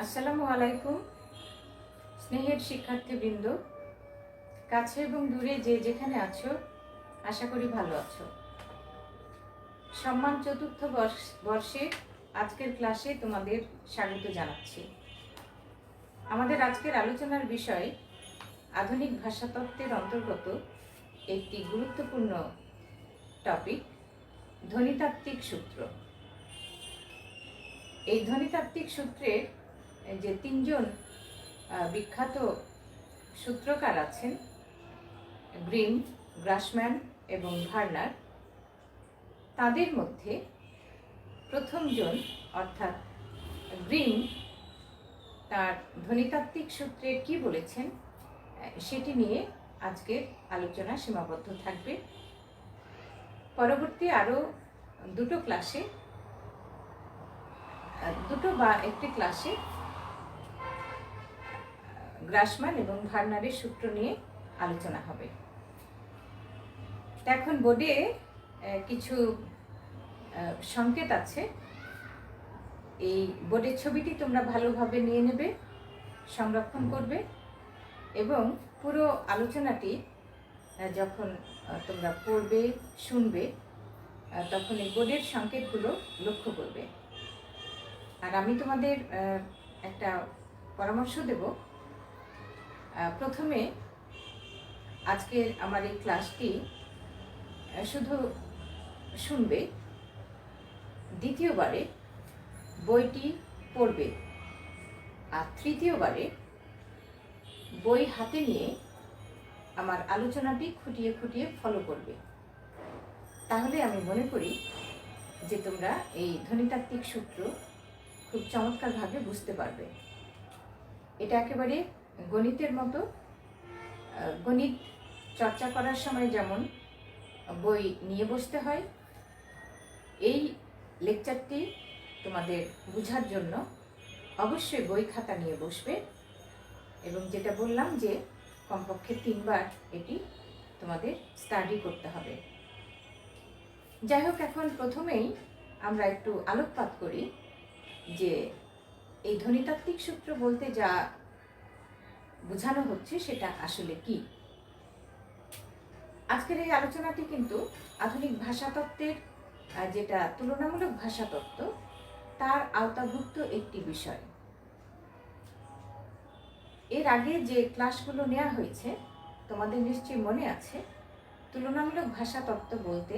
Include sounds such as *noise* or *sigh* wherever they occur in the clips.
আসসালামু আলাইকুম, স্নেহের শিক্ষার্থীবৃন্দ। কাছে এবং দূরে যে যেখানে আছো, আশা করি ভালো আছো। সম্মান চতুর্থ বর্ষ- আজকের ক্লাসে তোমাদের স্বাগত জানাচ্ছি। আমাদের আজকের আলোচনার বিষয় আধুনিক ভাষাতত্ত্বের অন্তর্গত একটি গুরুত্বপূর্ণ টপিক ধ্বনিতাত্ত্বিক সূত্র। এই ধ্বনিতাত্ত্বিক সূত্রের যে তিনজন বিখ্যাত সূত্রকার আছেন, গ্রিম, গ্রাসম্যান এবং ভার্নার, তাদের মধ্যে প্রথমজন, অর্থাৎ গ্রিম তার ধ্বনিতাত্ত্বিক সূত্রে কি বলেছেন সেটি নিয়ে আজকের আলোচনা সীমাবদ্ধ থাকবে। পরবর্তী আরও দুটো ক্লাসে দুটো বা একটি ক্লাসে গ্রাসমান এবং ভার্নারের সূত্র নিয়ে আলোচনা হবে। এখন বোর্ডে কিছু সংকেত আছে। এই বোর্ডের ছবিটি তোমরা ভালোভাবে নিয়ে নেবে, সংরক্ষণ করবে এবং পুরো আলোচনাটি যখন তোমরা পড়বে, শুনবে তখন এই বোর্ডের সংকেতগুলো লক্ষ্য করবে। আর আমি তোমাদের একটা পরামর্শ দেব। প্রথমে আজকের আমার এই ক্লাসটি শুধু শুনবে, দ্বিতীয়বারে বইটি পড়বে, আর তৃতীয়বারে বই হাতে নিয়ে আমার আলোচনাটি খুঁটিয়ে খুঁটিয়ে ফলো করবে। তাহলে আমি মনে করি যে তোমরা এই ধ্বনিতাত্ত্বিক সূত্র খুব চমৎকারভাবে বুঝতে পারবে। এটা একেবারে গণিতের মতো গণিত চর্চা করার সময় যেমন বই নিয়ে বসতে হয়, এই লেকচারটি তোমাদের বোঝার জন্য অবশ্যই বই খাতা নিয়ে বসবে এবং যেটা বললাম যে কমপক্ষে তিনবার এটি তোমাদের স্টাডি করতে হবে। যাই হোক, এখন প্রথমেই আমরা একটু আলোকপাত করি যে এই ধ্বনিতাত্ত্বিক সূত্র বলতে যা বোঝানো হচ্ছে সেটা আসলে কি? আজকের এই আলোচনাটি কিন্তু আধুনিক ভাষাতত্ত্বের যেটা তুলনামূলক ভাষাতত্ত্ব, তার আওতাভুক্ত একটি বিষয়। এর আগে যে ক্লাসগুলো নেওয়া হয়েছে, তোমাদের নিশ্চয়ই মনে আছে, তুলনামূলক ভাষাতত্ত্ব বলতে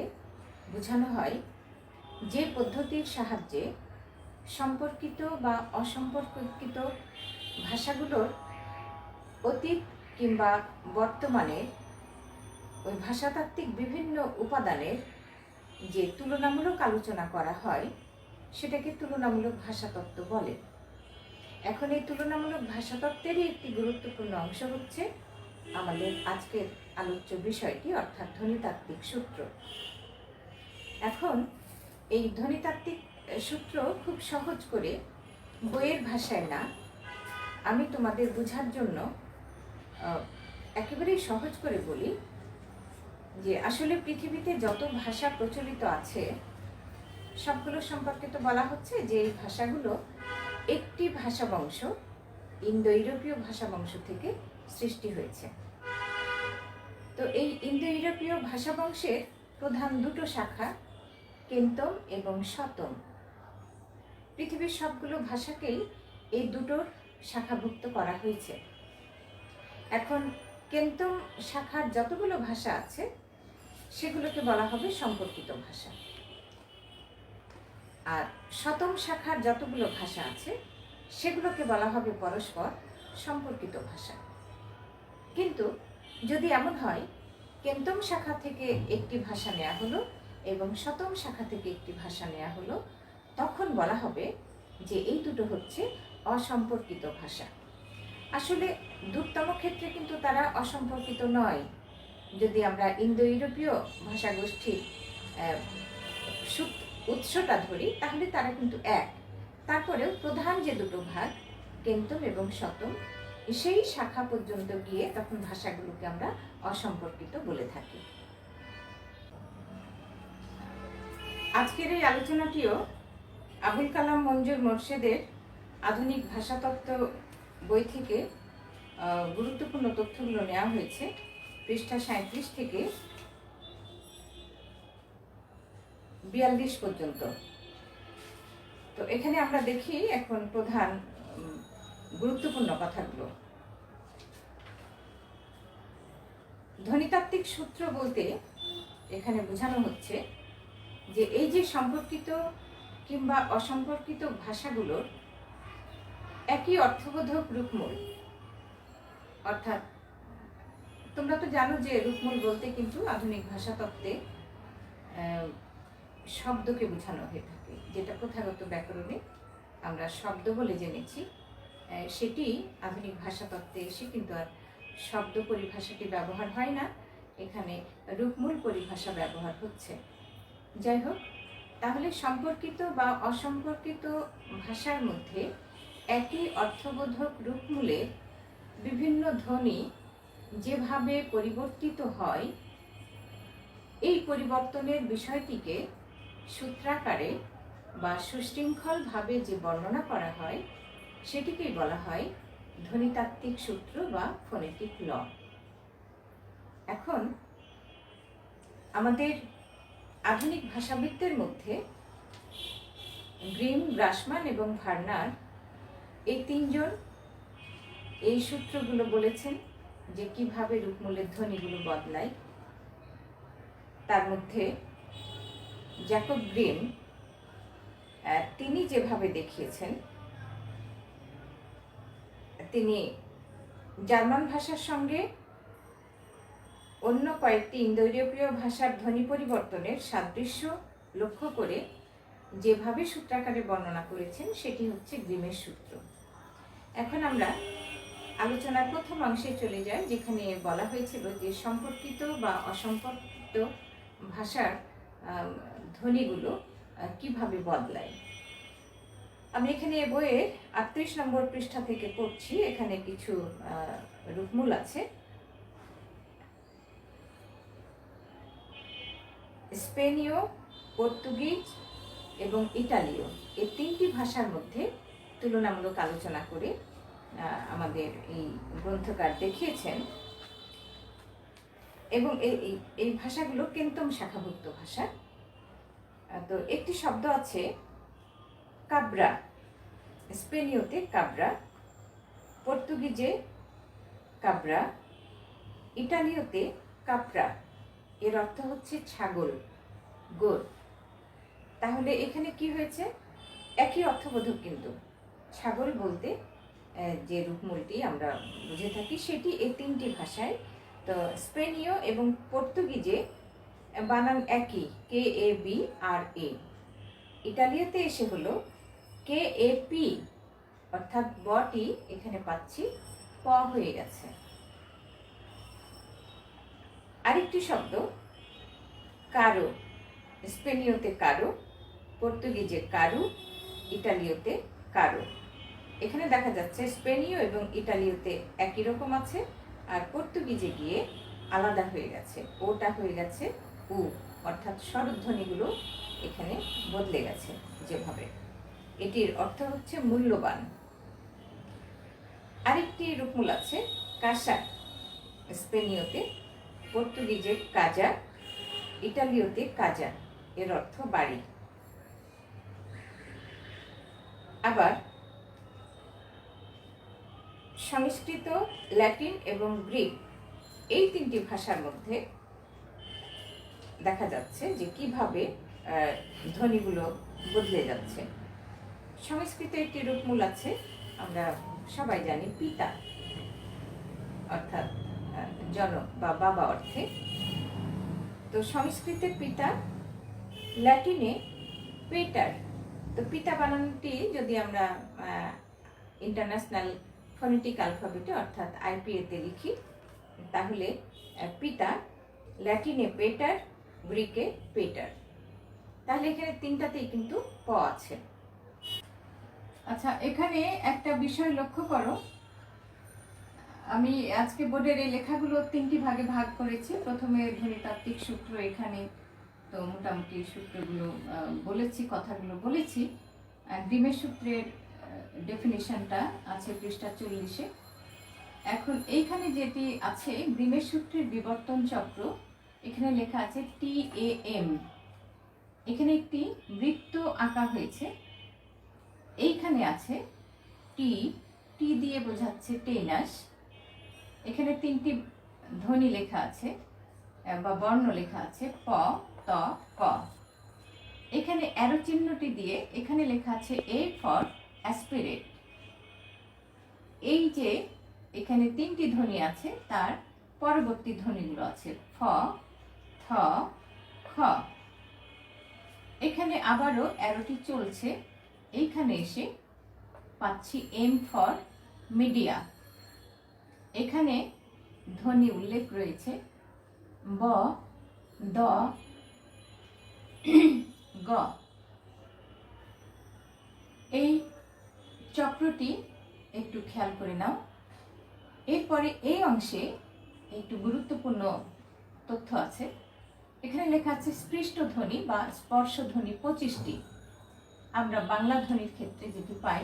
বোঝানো হয় যে পদ্ধতির সাহায্যে সম্পর্কিত বা অসম্পর্কিত ভাষাগুলোর অতীত কিংবা বর্তমানে ওই ভাষাতাত্ত্বিক বিভিন্ন উপাদানের যে তুলনামূলক আলোচনা করা হয়, সেটাকে তুলনামূলক ভাষাতত্ত্ব বলে। এখন এই তুলনামূলক ভাষাতত্ত্বেরই একটি গুরুত্বপূর্ণ অংশ হচ্ছে আমাদের আজকের আলোচ্য বিষয়টি, অর্থাৎ ধ্বনিতাত্ত্বিক সূত্র। এখন এই ধ্বনিতাত্ত্বিক সূত্র খুব সহজ করে বইয়ের ভাষায় না, আমি তোমাদের বোঝার জন্য একেবারেই সহজ করে বলি যে আসলে পৃথিবীতে যত ভাষা প্রচলিত আছে, সবগুলো সম্পর্কে তো বলা হচ্ছে যে এই ভাষাগুলো একটি ভাষা বংশ ইন্দো ইউরোপীয় ভাষা বংশ থেকে সৃষ্টি হয়েছে। তো এই ইন্দো ইউরোপীয় ভাষা বংশের প্রধান দুটো শাখা কেন্তম এবং শতম। পৃথিবীর সবগুলো ভাষাকেই এই দুটোর শাখাভুক্ত করা হয়েছে। এখন কেন্তম শাখার যতগুলো ভাষা আছে, সেগুলোকে বলা হবে সম্পর্কিত ভাষা। আর শতম শাখার যতগুলো ভাষা আছে, সেগুলোকে বলা হবে পরস্পর সম্পর্কিত ভাষা। কিন্তু যদি এমন হয়, কেন্তম শাখা থেকে একটি ভাষা নেওয়া হলো এবং শতম শাখা থেকে একটি ভাষা নেওয়া হলো, তখন বলা হবে যে এই দুটো হচ্ছে অসম্পর্কিত ভাষা। আসলে দূরতম ক্ষেত্রে কিন্তু তারা অসম্পর্কিত নয়। যদি আমরা ইন্দো ইউরোপীয় ভাষাগোষ্ঠীর উৎসটা ধরি, তাহলে তারা কিন্তু এক। তারপরেও প্রধান যে দুটো ভাগ কেন্তম এবং শতম সেই শাখা পর্যন্ত গিয়ে তখন ভাষাগুলোকে আমরা অসম্পর্কিত বলে থাকি। আজকের এই আলোচনাটিও আবুল কালাম মঞ্জুর মোর্শেদের আধুনিক ভাষাতত্ত্ব বই থেকে গুরুত্বপূর্ণ তথ্যগুলো নেওয়া হয়েছে। পৃষ্ঠা সাঁত্রিশ থেকে বিয়াল্লিশ পর্যন্ত। তো এখানে আমরা দেখি এখন প্রধান গুরুত্বপূর্ণ কথাগুলো। ধ্বনিতাত্ত্বিক সূত্র বলতে এখানে বোঝানো হচ্ছে যে এই যে সম্পর্কিত কিংবা অসম্পর্কিত ভাষাগুলোর একই অর্থবোধক রূপমূল। অর্থাৎ, তোমরা তো জানো যে রূপমূল বলতে কিন্তু আধুনিক ভাষাতত্ত্বে শব্দকে বোঝানো হয়ে থাকে, যেটা প্রথাগত ব্যাকরণে আমরা শব্দ বলে জেনেছি। সেটি আধুনিক ভাষাতত্ত্বে এসে কিন্তু আর শব্দ পরিভাষাটি ব্যবহার হয় না, এখানে রূপমূল পরিভাষা ব্যবহার হচ্ছে। যাই হোক, তাহলে সম্পর্কিত বা অসম্পর্কিত ভাষার মধ্যে একই অর্থবোধক রূপমূলে বিভিন্ন ধ্বনি যেভাবে পরিবর্তিত হয়, এই পরিবর্তনের বিষয়টিকে সূত্রাকারে বা সুশৃঙ্খলভাবে যে বর্ণনা করা হয়, সেটিকেই বলা হয় ধ্বনিতাত্ত্বিক সূত্র বা ফোনেটিক ল। এখন, আমাদের আধুনিক ভাষাবিদদের মধ্যে গ্রিম গ্রাসমান এবং ভার্নার এই তিনজন এই সূত্রগুলো বলেছেন যে কীভাবে রূপমূলের ধ্বনিগুলো বদলায়। তার মধ্যে জ্যাকব গ্রিম তিনি যেভাবে দেখিয়েছেন, তিনি জার্মান ভাষার সঙ্গে অন্য কয়েকটি ইন্দো ইউরোপীয় ভাষার ধ্বনি পরিবর্তনের সাদৃশ্য লক্ষ্য করে যেভাবে সূত্রাকারে বর্ণনা করেছেন, সেটি হচ্ছে গ্রিমের সূত্র। এখন আমরা আলোচনার প্রথম অংশে চলে যাই, যেখানে বলা হয়েছিল যে সম্পর্কিত বা অসম্পর্কিত ভাষার ধ্বনিগুলো কীভাবে বদলায়। আমি এখানে বইয়ের আটত্রিশ নম্বর পৃষ্ঠা থেকে পড়ছি, এখানে কিছু রূপমূল আছে। স্পেনীয়, পর্তুগিজ এবং ইতালীয়, এই তিনটি ভাষার মধ্যে তুলনামূলক আলোচনা করে আমাদের এই গ্রন্থকার দেখিয়েছেন। এবং এই, এই- ভাষাগুলো কেন্তম শাখাভুক্ত ভাষা। তো একটি শব্দ আছে, কাবরা। স্পেনীয়তে কাবরা, পর্তুগিজে কাবরা, ইটালীয়তে কাপড়া এর অর্থ হচ্ছে ছাগল, গোর। তাহলে এখানে কি হয়েছে? একই অর্থবোধক কিন্তু। ছাগল বলতে যে রূপমূলটি আমরা বুঝে থাকি, সেটি এই তিনটি ভাষায়। তো স্পেনীয় এবং পর্তুগিজে বানান একই কে এ বি আর এ। ইটালিয়াতে এসে হলো কে এ পি অর্থাৎ বটি এখানে পাচ্ছি, প হয়ে গেছে। আরেকটি শব্দ, কারও, স্পেনীয়তে কারও, পর্তুগিজে কারু ইটালীয়তে কারও। এখানে দেখা যাচ্ছে স্পেনীয় এবং ইটালীয়তে একই রকম আছে, আর পর্তুগিজে গিয়ে আলাদা হয়ে গেছে। ওটা হয়ে গেছে উ, অর্থাৎ স্বরধ্বনিগুলো এখানে বদলে গেছে যেভাবে। এটির অর্থ হচ্ছে মূল্যবান। আরেকটি রূপমূল আছে, কাসা। স্পেনীয়তে পর্তুগিজে কাজা ইটালীয়তে কাজা, এর অর্থ বাড়ি। আবার সংস্কৃত, ল্যাটিন এবং গ্রিক এই তিনটি ভাষার মধ্যে দেখা যাচ্ছে যে কীভাবে ধ্বনিগুলো বদলে যাচ্ছে। সংস্কৃত একটি রূপমূল আছে, আমরা সবাই জানি পিতা, অর্থাৎ জনক বা বাবা অর্থে। তো সংস্কৃতে পিতা, ল্যাটিনে পেটার। তো পিতা বানানটি যদি আমরা ইন্টারন্যাশনাল ফোনেটিক অ্যালফাবেটে অর্থাৎ আইপিএতে লিখি, তাহলে পিতা, ল্যাটিনে পেটার, গ্রিকে পেটার। তাহলে এখানে তিনটাতেই কিন্তু প আছে। আচ্ছা এখানে একটা বিষয় লক্ষ্য করো। আমি আজকে বোর্ডের এই লেখাগুলো তিনটি ভাগে ভাগ করেছি। প্রথমে ধ্বনিতাত্ত্বিক সূত্র এখানে, তো মোটামুটি সূত্রগুলো বলেছি, কথাগুলো বলেছি। ডিমের সূত্রের ডেফিনিশনটা আছে পৃষ্ঠা চল্লিশে। এখন এইখানে যেটি আছে, গ্রিমের সূত্রের বিবর্তন চক্র, এখানে লেখা আছে টি এ এম। এখানে একটি বৃত্ত আঁকা হয়েছে। এইখানে আছে টি টি দিয়ে বোঝাচ্ছে টেনাস এখানে তিনটি ধ্বনি লেখা আছে বা বর্ণ লেখা আছে, প, ত, ক। এখানে অ্যারো চিহ্নটি দিয়ে এখানে লেখা আছে এ ফর অ্যাসপিরেট এই যে এখানে তিনটি ধ্বনি আছে, তার পরবর্তী ধ্বনিগুলো আছে ফ, থ, খ। এখানে আবারও অ্যারোটি চলছে, এইখানে এসে পাচ্ছি এম ফর মিডিয়া এখানে ধ্বনি উল্লেখ রয়েছে, ব, দ, *clears throat* গ। এই চক্রটি একটু খেয়াল করে নাও। এরপরে এই অংশে একটু গুরুত্বপূর্ণ তথ্য আছে। এখানে লেখা আছে স্পৃষ্ট ধ্বনি বা স্পর্শ ধ্বনি পঁচিশটি। আমরা বাংলা ধ্বনির ক্ষেত্রে যেটি পাই,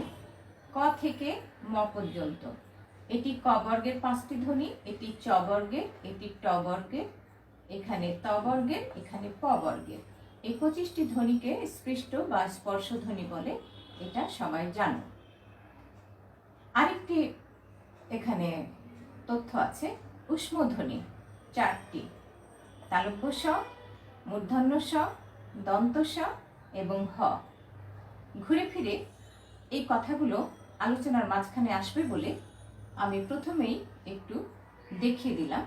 ক থেকে ম পর্যন্ত। এটি ক বর্গের পাঁচটি ধ্বনি, এটি চ বর্গের, এটি ট বর্গের, এখানে ত বর্গের, এখানে প বর্গের। এই পঁচিশটি ধ্বনিকে স্পৃষ্ট বা স্পর্শ ধ্বনি বলে এটা সবাই জানো। আরেকটি এখানে তথ্য আছে। উষ্মধ্বনি চারটি। তালব্য স, মূর্ধন্য স, দন্ত স এবং হ। ঘুরে ফিরে এই কথাগুলো আলোচনার মাঝখানে আসবে বলে আমি প্রথমেই একটু দেখিয়ে দিলাম।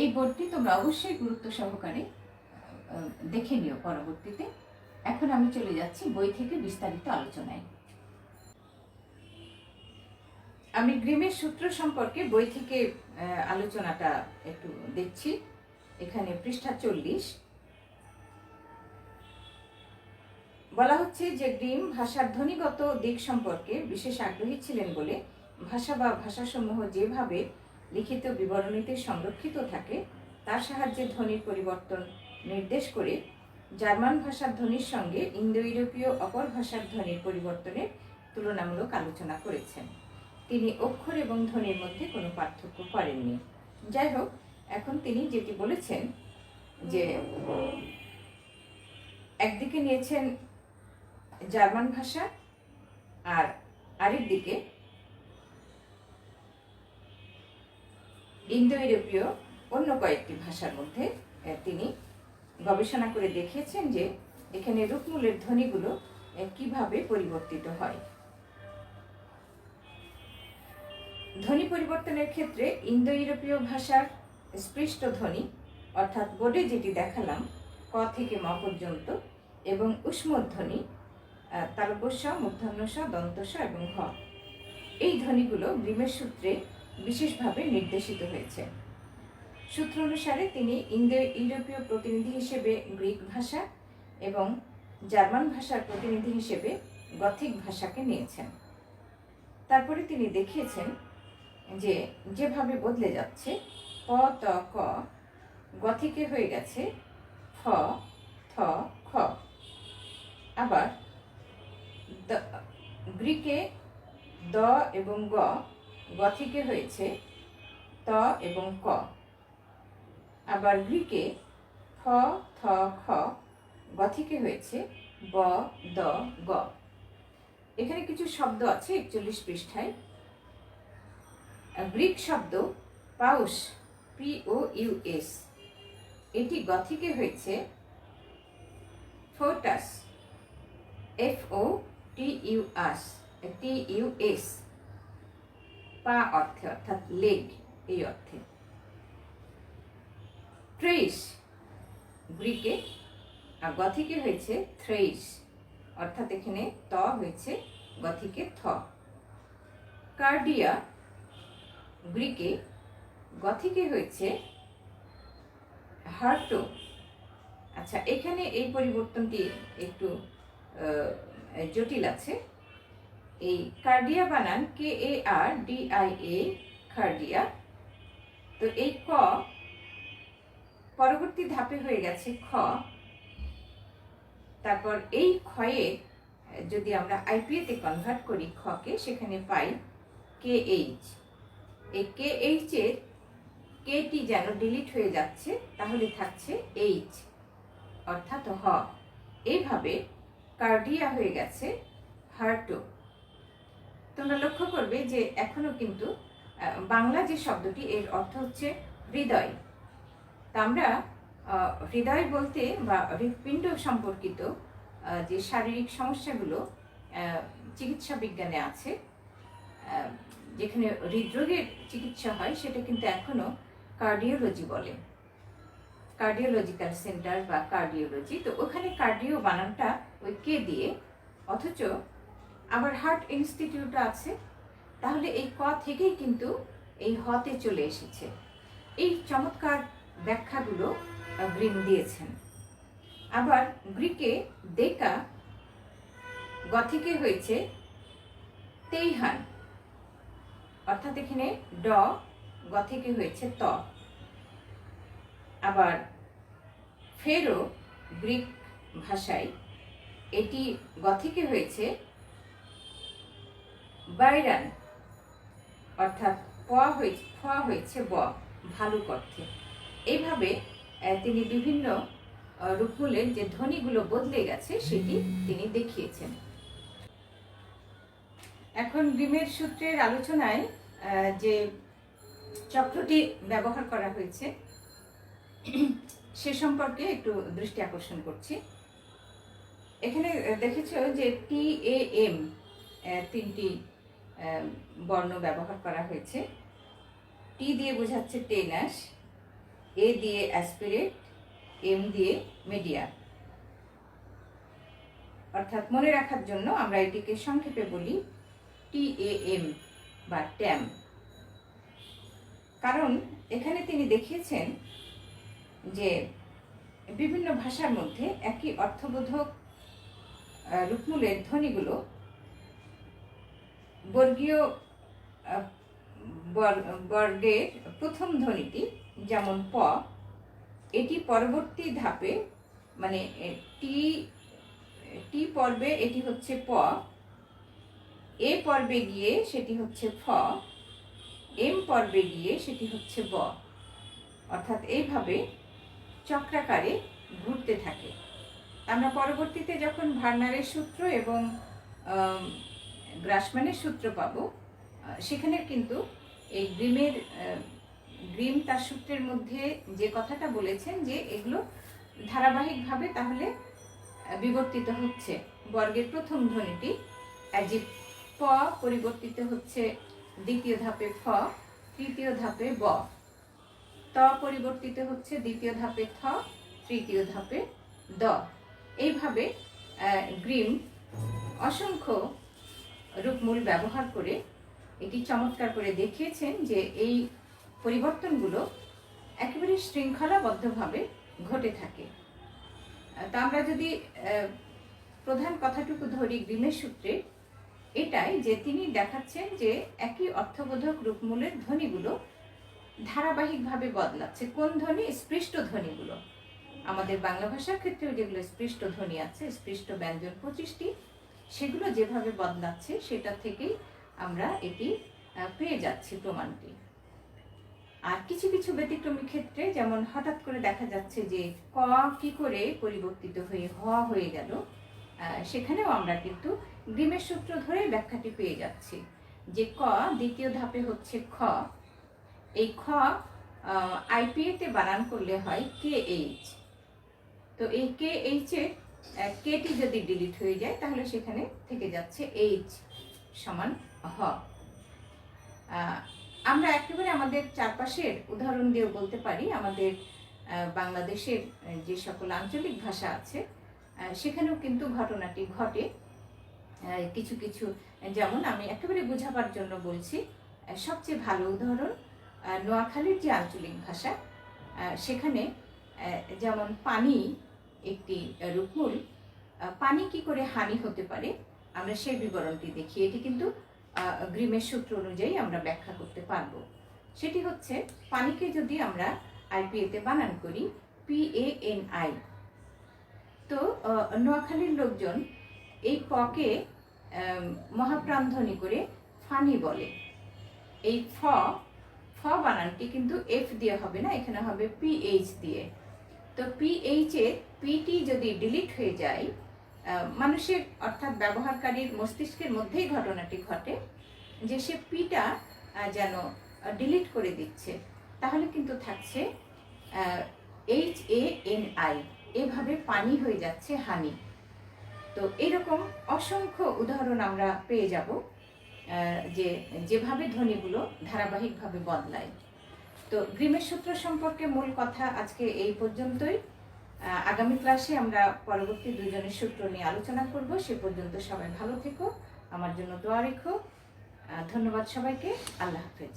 এই বোর্ডটি তোমরা অবশ্যই গুরুত্ব সহকারে দেখে নিও পরবর্তীতে। এখন আমি চলে যাচ্ছি বই থেকে বিস্তারিত আলোচনায়। আমি গ্রিমের সূত্র সম্পর্কে বই থেকে আলোচনাটা একটু দেখছি। এখানে পৃষ্ঠা চল্লিশ। বলা হচ্ছে যে গ্রিম ভাষার ধ্বনিগত দিক সম্পর্কে বিশেষ আগ্রহী ছিলেন বলে ভাষা বা ভাষাসমূহ যেভাবে লিখিত বিবরণীতে সংরক্ষিত থাকে, তার সাহায্যে ধ্বনির পরিবর্তন নির্দেশ করে জার্মান ভাষার ধ্বনির সঙ্গে ইন্দো ইউরোপীয় অপর ভাষার ধ্বনির পরিবর্তনের তুলনামূলক আলোচনা করেছেন। তিনি অক্ষর এবং ধ্বনির মধ্যে কোনো পার্থক্য করেননি। যাই হোক এখন তিনি যেটি বলেছেন যে, একদিকে নিয়েছেন জার্মান ভাষা আর আরেক দিকে ইন্দো ইউরোপীয় অন্য কয়েকটি ভাষার মধ্যে তিনি গবেষণা করে দেখিয়েছেন যে এখানে রূপমূলের ধ্বনিগুলো কীভাবে পরিবর্তিত হয়। ধ্বনি পরিবর্তনের ক্ষেত্রে ইন্দো ইউরোপীয় ভাষার স্পৃষ্ট ধ্বনি, অর্থাৎ বোর্ডে যেটি দেখালাম, ক থেকে ম পর্যন্ত, এবং উষ্মধ্বনি তালব্যস্ব মূর্ধন্যস্ব দন্তস্ব এবং ঘ। এই ধ্বনিগুলো গ্রিমের সূত্রে বিশেষভাবে নির্দেশিত হয়েছে। সূত্র অনুসারে তিনি ইন্দো ইউরোপীয় প্রতিনিধি হিসেবে গ্রিক ভাষা এবং জার্মান ভাষার প্রতিনিধি হিসেবে গথিক ভাষাকে নিয়েছেন। তারপরে তিনি দেখিয়েছেন যে যেভাবে বদলে যাচ্ছে, প, ত, ক, গথিকে হয়ে গেছে, ফ, থ, খ। আবার গ্রিকে দ এবং গ, গথিকে হয়েছে ত এবং ক। আবার গ্রিকে ফ থ, খ, গথিকে হয়েছে ব, দ, গ। এখানে কিছু শব্দ আছে একচল্লিশ পৃষ্ঠায়। গ্রিক শব্দ পাউস পি ও ইউ এস এটি গথিকে হয়েছে photos F O T U S T U S পা অর্থে অর্থাৎ লেগ, এই অর্থে। ট্রেস গ্রিকে আর গথিকে হয়েছে থ্রেইস। অর্থাৎ এখানে ত হয়েছে গথিকে থ। কার্ডিয়া গ্রিকে গথিকে হয়েছে হার্টো। আচ্ছা এখানে এই পরিবর্তনটি একটু জটিল আছে। এই কার্ডিয়া বানান কে এ আর ডি আই এ কার্ডিয়া। তো এই ক পরবর্তী ধাপে হয়ে গেছে খ। তারপর এই ক্ষয়ে যদি আমরা আইপিএতে কনভার্ট করি খকে সেখানে পাই কে এইচ এই কে এইচের কেটি যেন ডিলিট হয়ে যাচ্ছে, তাহলে থাকছে এইচ, অর্থাৎ হ। এইভাবে কার্ডিয়া হয়ে গেছে হার্টো। তোমরা লক্ষ্য করবে যে এখনও কিন্তু বাংলা যে শব্দটি, এর অর্থ হচ্ছে হৃদয়। তা আমরা হৃদয় বলতে বা হৃৎপিণ্ড সম্পর্কিত যে শারীরিক সমস্যাগুলো চিকিৎসা বিজ্ঞানে আছে যেখানে হৃদরোগের চিকিৎসা হয়, সেটা কিন্তু এখনও কার্ডিওলজি বলে। কার্ডিওলজিক্যাল সেন্টার বা কার্ডিওলজি তো ওখানে কার্ডিও বানানটা ওই কে দিয়ে, অথচ আবার হার্ট ইনস্টিটিউট আছে, তাহলে এই ক থেকেই কিন্তু এই হতে চলে এসেছে। এই চমৎকার ব্যাখ্যাগুলো গ্রিম দিয়েছেন। আবার গ্রিকে দেকা গ থেকে হয়েছে তেইহান। অর্থাৎ এখানে ড গ থেকে হয়েছে ত। আবার ফেরো গ্রিক ভাষায় এটি গ থেকে হয়েছে বাইরান, অর্থাৎ প হয়েছে ফ হয়েছে ব, ভালুক অর্থে। এইভাবে তিনি বিভিন্ন রূপমূলের যে ধ্বনিগুলো বদলে গেছে, সেটি তিনি দেখিয়েছেন। এখন গ্রিমের সূত্রের আলোচনায় যে চক্রটি ব্যবহার করা হয়েছে, সে সম্পর্কে একটু দৃষ্টি আকর্ষণ করছি। এখানে দেখেছ যে টি এ এম তিনটি বর্ণ ব্যবহার করা হয়েছে। টি দিয়ে বোঝাচ্ছে টেনাস, এ দিয়ে অ্যাসপিরেট, এম দিয়ে মিডিয়া। অর্থাৎ মনে রাখার জন্য আমরা এটিকে সংক্ষেপে বলি টি এ এম বা ট্যাম কারণ এখানে তিনি দেখিয়েছেন যে বিভিন্ন ভাষার মধ্যে একই অর্থবোধক রূপমূলের ধ্বনিগুলো বর্গীয় বর্গের প্রথম ধ্বনিটি যেমন প, এটি পরবর্তী ধাপে মানে টি টি পর্বে এটি হচ্ছে প এ পর্বে গিয়ে সেটি হচ্ছে ফ, এম পর্বে গিয়ে সেটি হচ্ছে ব। অর্থাৎ এইভাবে চক্রাকারে ঘুরতে থাকে। আমরা পরবর্তীতে যখন ভার্নারের সূত্র এবং গ্রাসম্যানের সূত্র পাবো সেখানে কিন্তু এই গ্রিমের গ্রিম তার সূত্রের মধ্যে যে কথাটা বলেছেন যে এগুলো ধারাবাহিকভাবে তাহলে বিবর্তিত হচ্ছে। বর্গের প্রথম ধ্বনিটি অ্যাজি প পরিবর্তিত হচ্ছে দ্বিতীয় ধাপে ফ, তৃতীয় ধাপে ব। ত পরিবর্তিত হচ্ছে দ্বিতীয় ধাপে থ, তৃতীয় ধাপে দ। এইভাবে গ্রিম অসংখ্য রূপমূল ব্যবহার করে এটি চমৎকার করে দেখিয়েছেন যে এই পরিবর্তনগুলো একেবারে শৃঙ্খলাবদ্ধভাবে ঘটে থাকে। তা আমরা যদি প্রধান কথাটুকু ধরি গ্রিমের সূত্রে এটাই যে তিনি দেখাচ্ছেন যে একই অর্থবোধক রূপমূলের ধ্বনিগুলো ধারাবাহিকভাবে বদলাচ্ছে। কোন ধ্বনি? স্পৃষ্ট ধ্বনিগুলো। আমাদের বাংলা ভাষার ক্ষেত্রেও যেগুলো স্পৃষ্ট ধ্বনি আছে, স্পৃষ্ট ব্যঞ্জন পঁচিশটি, সেগুলো যেভাবে বদলাচ্ছে, সেটা থেকেই আমরা এটি পেয়ে যাচ্ছি প্রমাণটি। আর কিছু কিছু ব্যতিক্রমী ক্ষেত্রে যেমন হঠাৎ করে দেখা যাচ্ছে যে ক কি করে পরিবর্তিত হয়ে, হ হয়ে গেল সেখানেও আমরা কিন্তু গ্রিমের সূত্র ধরে ব্যাখ্যাটি পেয়ে যাচ্ছি যে ক, দ্বিতীয় ধাপে হচ্ছে খ। এই খ আইপিএতে বানান করলে হয় কে এইচ তো এই কে এইচের কেটি যদি ডিলিট হয়ে যায়, তাহলে সেখানে থেকে যাচ্ছে এইচ সমান হ। আমরা একেবারে আমাদের চারপাশের উদাহরণ দিয়েও বলতে পারি, আমাদের বাংলাদেশের যে সকল আঞ্চলিক ভাষা আছে সেখানেও কিন্তু ঘটনাটি ঘটে। কিছু কিছু, যেমন আমি একেবারে বোঝাবার জন্য বলছি সবচেয়ে ভালো উদাহরণ নোয়াখালীর যে আঞ্চলিক ভাষা সেখানে যেমন পানি একটি রূপমূল পানি কি করে হানি হতে পারে, আমরা সেই বিবরণটি দেখি। এটি কিন্তু গ্রিমের সূত্র অনুযায়ী আমরা ব্যাখ্যা করতে পারব। সেটি হচ্ছে, পানিকে যদি আমরা আইপিএতে বানান করি, পি এ এন আই, তো নোয়াখালীর লোকজন এই পকে মহাপ্রাণধ্বনি করে ফানি বলে। এই ফ ফ বানানটি কিন্তু এফ দিয়ে হবে না, এখানে হবে পিএইচ দিয়ে। তো পিএইচ পিটি যদি ডিলিট হয়ে যায় মানুষের অর্থাৎ ব্যবহারকারীর মস্তিষ্কের মধ্যেই ঘটনাটি ঘটে যে সে পিটা যেন ডিলিট করে দিচ্ছে, তাহলে কিন্তু থাকছে এইচ এ এন আই। এভাবে পানি হয়ে যাচ্ছে হানি। তো এরকম অসংখ্য উদাহরণ আমরা পেয়ে যাব যে যেভাবে ধ্বনিগুলো ধারাবাহিকভাবে বদলায়। তো গ্রিমের সূত্র সম্পর্কে মূল কথা আজকে এই পর্যন্তই। আগামী ক্লাসে আমরা পরবর্তী দুজনের সূত্র নিয়ে আলোচনা করব। সে পর্যন্ত সবাই ভালো থেকো। আমার জন্য দোয়া রেখো। ধন্যবাদ সবাইকে। আল্লাহ হাফেজ।